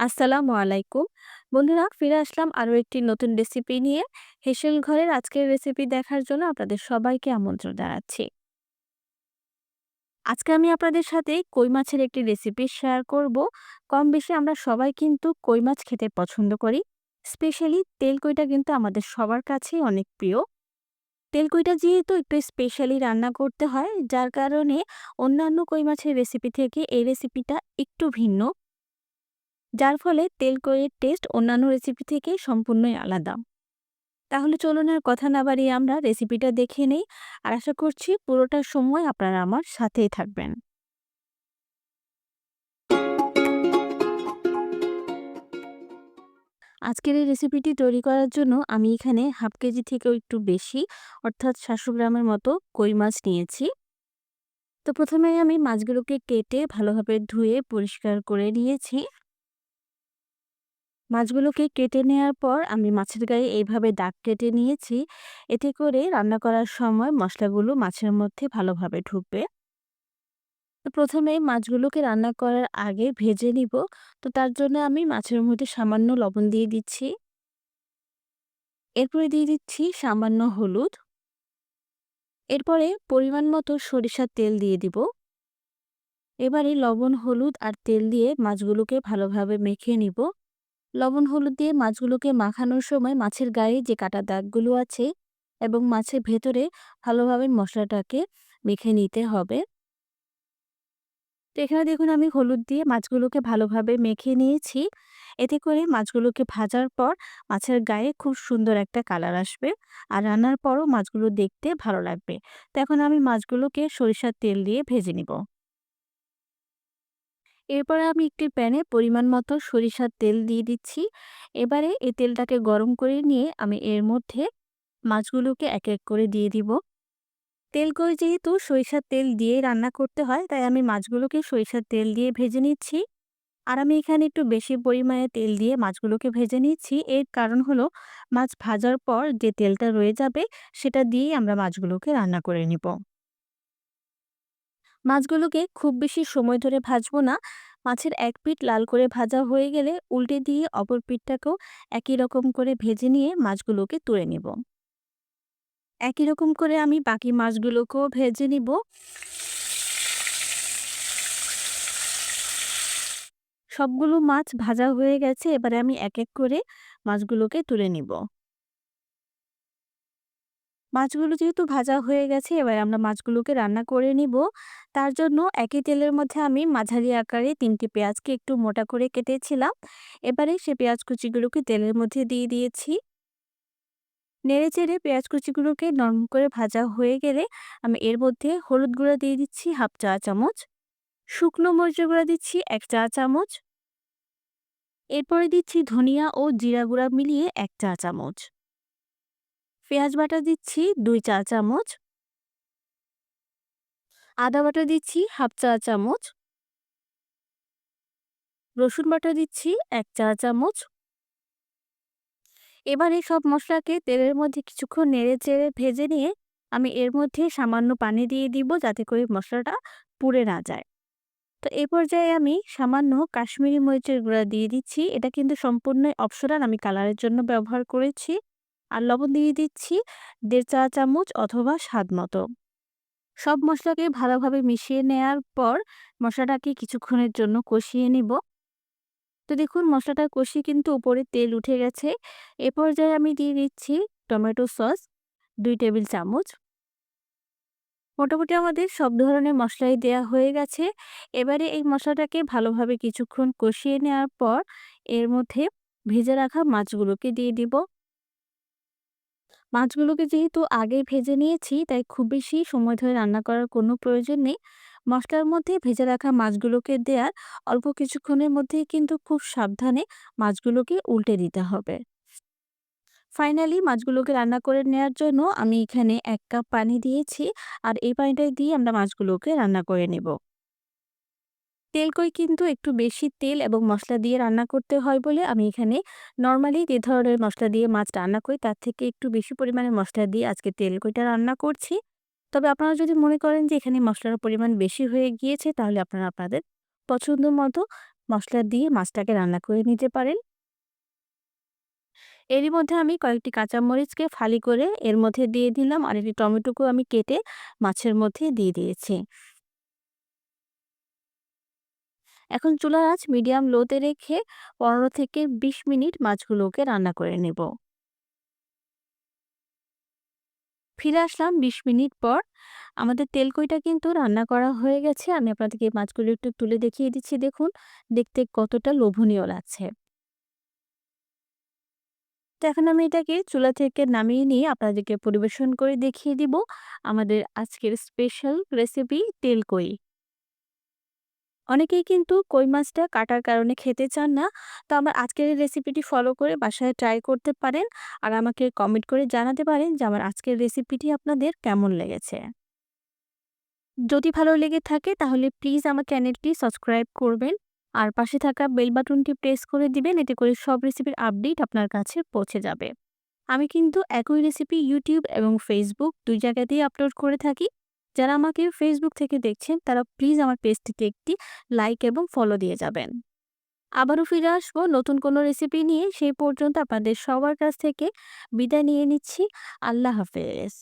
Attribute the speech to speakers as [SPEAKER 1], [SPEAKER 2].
[SPEAKER 1] আসসালামু আলাইকুম। বন্ধুরা ফিরে আসলাম আরও একটি নতুন রেসিপি নিয়ে। হেসেল ঘরের আজকের রেসিপি দেখার জন্য আপনাদের সবাইকে আমন্ত্রণ জানাচ্ছি। আজকে আমি আপনাদের সাথে কই মাছের একটি রেসিপি শেয়ার করব। কম বেশি আমরা সবাই কিন্তু কই মাছ খেতে পছন্দ করি। স্পেশালি তেল কইটা কিন্তু আমাদের সবার কাছেই অনেক প্রিয়। তেল কইটা যেহেতু একটু স্পেশালি রান্না করতে হয়, যার কারণে অন্যান্য কই মাছের রেসিপি থেকে এই রেসিপিটা একটু ভিন্ন। যার ফলে তেল কইয়ের টেস্ট অন্যান্য রেসিপি থেকে সম্পূর্ণই আলাদা। তাহলে চলুন আর কথা না বাড়িয়ে আমরা রেসিপিটা দেখে নেই, আর আশা করছি পুরোটা সময় আপনারা আমার সাথেই থাকবেন। আজকের এই রেসিপিটি তৈরি করার জন্য আমি এখানে হাফ কেজি থেকেও একটু বেশি, অর্থাৎ সাতশো গ্রামের মতো কই মাছ নিয়েছি তো প্রথমে আমি মাছগুলোকে কেটে ভালোভাবে ধুয়ে পরিষ্কার করে নিয়েছি মাছগুলোকে কেটে নেওয়ার পর আমি মাছের গায়ে এইভাবে দাগ কেটে নিয়েছি। এতে করে রান্না করার সময় মশলাগুলো মাছের মধ্যে ভালোভাবে ঢুকবে। তো প্রথমে মাছগুলোকে রান্না করার আগে ভেজে নিব। তো তার জন্য আমি মাছের মধ্যে সামান্য লবণ দিয়ে দিচ্ছি। এরপরে দিয়ে দিচ্ছি সামান্য হলুদ। এরপরে পরিমাণ মতো সরিষার তেল দিয়ে দিব। এবারে লবণ, হলুদ আর তেল দিয়ে মাছগুলোকে ভালোভাবে মেখে নিব। লবণ, হলুদ দিয়ে মাছগুলোকে মাখানোর সময় মাছের গায়ে যে কাটা দাগগুলো আছে এবং মাছের ভেতরে ভালোভাবে মশলাটাকে মেখে নিতে হবে। তো এখানে দেখুন আমি হলুদ দিয়ে মাছগুলোকে ভালোভাবে মেখে নিয়েছি। এতে করে মাছগুলোকে ভাজার পর মাছের গায়ে খুব সুন্দর একটা কালার আসবে আর রান্নার পরও মাছগুলো দেখতে ভালো লাগবে। তো এখন আমি মাছগুলোকে সরিষার তেল দিয়ে ভেজে নিব। এরপরে আমি একটি প্যানে পরিমাণ মতো সরিষার তেল দিয়ে দিচ্ছি। এবারে এই তেলটাকে গরম করে নিয়ে আমি এর মধ্যে মাছগুলোকে এক এক করে দিয়ে দিব। তেল করে যেহেতু সরিষার তেল দিয়ে রান্না করতে হয়, তাই আমি মাছগুলোকে সরিষার তেল দিয়ে ভেজে নিচ্ছি। আর আমি এখানে একটু বেশি পরিমাণে তেল দিয়ে মাছগুলোকে ভেজে নিচ্ছি। এর কারণ হলো, মাছ ভাজার পর যে তেলটা রয়ে যাবে, সেটা দিয়েই আমরা মাছগুলোকে রান্না করে নিব। মাছগুলোকে খুব বেশি সময় ধরে ভাজবো না। মাছের এক পিঠ লাল করে ভাজা হয়ে গেলে উল্টে দিয়ে অপর পিঠটাকেও একই রকম করে ভেজে নিয়ে মাছগুলোকে তুলে নেব। একই রকম করে আমি বাকি মাছগুলোকেও ভেজে নিব। সবগুলো মাছ ভাজা হয়ে গেছে, এবারে আমি এক এক করে মাছগুলোকে তুলে নিব। মাছগুলো যেহেতু ভাজা হয়ে গেছে, এবার আমরা মাছগুলোকে রান্না করে নিব। তার জন্য একই তেলের মধ্যে আমি মাঝারি আকারে তিনটি পেঁয়াজকে একটু মোটা করে কেটেছিলাম। এবারে সে পেঁয়াজ কুচিগুলোকে তেলের মধ্যে দিয়ে দিয়েছি। নেড়ে চেড়ে পেঁয়াজ কুচিগুলোকে নরম করে ভাজা হয়ে গেলে আমি এর মধ্যে হলুদ গুঁড়া দিয়ে দিচ্ছি হাফ চা চামচ, শুকনো মরিচের গুঁড়া দিচ্ছি এক চা চামচ। এরপরে দিচ্ছি ধনিয়া ও জিরা গুঁড়া মিলিয়ে এক চা চামচ। পেঁয়াজ বাটা দিচ্ছি দুই চা চামচ। আদা বাটা দিচ্ছি হাফ চা চামচ। রসুন বাটা দিচ্ছি এক চা চামচ। এবার এই সব মশলাকে তেলের মধ্যে কিছুক্ষণ নেড়ে চেড়ে ভেজে নিয়ে আমি এর মধ্যে সামান্য পানি দিয়ে দিব যাতে করে মশলাটা পুড়ে না যায়। তো এ পর্যায়ে আমি সামান্য কাশ্মীরি মরিচের গুঁড়া দিয়ে দিচ্ছি। এটা কিন্তু সম্পূর্ণ অপশনাল, আমি কালারের জন্য ব্যবহার করেছি। আর লবণ দিয়ে দিচ্ছি দেড় চা চামচ অথবা স্বাদ মতো। সব মশলাকে ভালোভাবে মিশিয়ে নেওয়ার পর মশলাটাকে কিছুক্ষণের জন্য কষিয়ে নিব। তো দেখুন, মশলাটা কষিয়ে কিন্তু উপরে তেল উঠে গেছে। এ পর্যায়ে আমি দিয়ে দিচ্ছি টমেটো সস দুই টেবিল চামচ। মোটামুটি আমাদের সব ধরনের মশলাই দেয়া হয়ে গেছে। এবারে এই মশলাটাকে ভালোভাবে কিছুক্ষণ কষিয়ে নেওয়ার পর এর মধ্যে ভেজে রাখা মাছগুলোকে দিয়ে দিব। মাছগুলোকে যেহেতু আগে ভেজে নিয়েছি, তাই খুব বেশি সময় ধরে রান্না করার কোনো প্রয়োজন নেই। মশলার মধ্যে ভেজে রাখা মাছগুলোকে দেওয়ার অল্প কিছুক্ষণের মধ্যেই কিন্তু খুব সাবধানে মাছগুলোকে উল্টে দিতে হবে। ফাইনালি মাছগুলোকে রান্না করে নেওয়ার জন্য আমি এখানে এক কাপ পানি দিয়েছি, আর এই পানিটা দিয়ে আমরা মাছগুলোকে রান্না করে নেব। তেল কই কিন্তু একটু বেশি তেল এবং মশলা দিয়ে রান্না করতে হয় বলে আমি এখানে নর্মালি যে ধরনের মশলা দিয়ে মাছ রান্না করি, তার থেকে একটু বেশি পরিমাণে মশলা দিয়ে আজকে তেল কইটা রান্না করছি। তবে আপনারা যদি মনে করেন যে এখানে মশলার পরিমাণ বেশি হয়ে গিয়েছে, তাহলে আপনারা আপনাদের পছন্দ মতো মশলা দিয়ে মাছটাকে রান্না করে নিতে পারেন। এরই মধ্যে আমি কয়েকটি কাঁচামরিচকে ফালি করে এর মধ্যে দিয়ে দিলাম, আর একটি টমেটোকেও আমি কেটে মাছের মধ্যে দিয়ে দিয়েছি। এখন চুলার আঁচ মিডিয়াম লোতে রেখে পনেরো থেকে বিশ মিনিট মাছগুলোকে রান্না করে নেব। ফিরে আসলাম বিশ মিনিট পর। আমাদের তেলকইটা কিন্তু রান্না করা হয়ে গেছে। আমি আপনাদেরকে মাছগুলো একটু তুলে দেখিয়ে দিচ্ছি। দেখুন, দেখতে কতটা লোভনীয় লাগছে। তো এখন আমি এটাকে চুলা থেকে নামিয়ে নিয়ে আপনাদেরকে পরিবেশন করে দেখিয়ে দিব। আমাদের আজকের স্পেশাল রেসিপি তেলকই। অনেকেই কিন্তু কই মাছটা কাটার কারণে খেতে চান না। তো আমার আজকের রেসিপিটি ফলো করে বাসায় ট্রাই করতে পারেন আর আমাকে কমেন্ট করে জানাতে পারেন যে আমার আজকের রেসিপিটি আপনাদের কেমন লেগেছে। যদি ভালো লেগে থাকে তাহলে প্লিজ আমার চ্যানেলটি সাবস্ক্রাইব করবেন আর পাশে থাকা বেল বাটনটি প্রেস করে দিবেন, এতে করে সব রেসিপির আপডেট আপনার কাছে পৌঁছে যাবে। আমি কিন্তু একই রেসিপি ইউটিউব এবং ফেসবুক দুই জায়গাতেই আপলোড করে থাকি। যারা আমাকে ফেসবুক থেকে দেখছেন, তারা প্লিজ আমার পেজটিতে একটি লাইক এবং ফলো দিয়ে যাবেন। আবারও ফিরে আসব নতুন কোনো রেসিপি নিয়ে, সেই পর্যন্ত আপনাদের সবার কাছ থেকে বিদায় নিয়ে নিচ্ছি। আল্লাহ হাফেজ।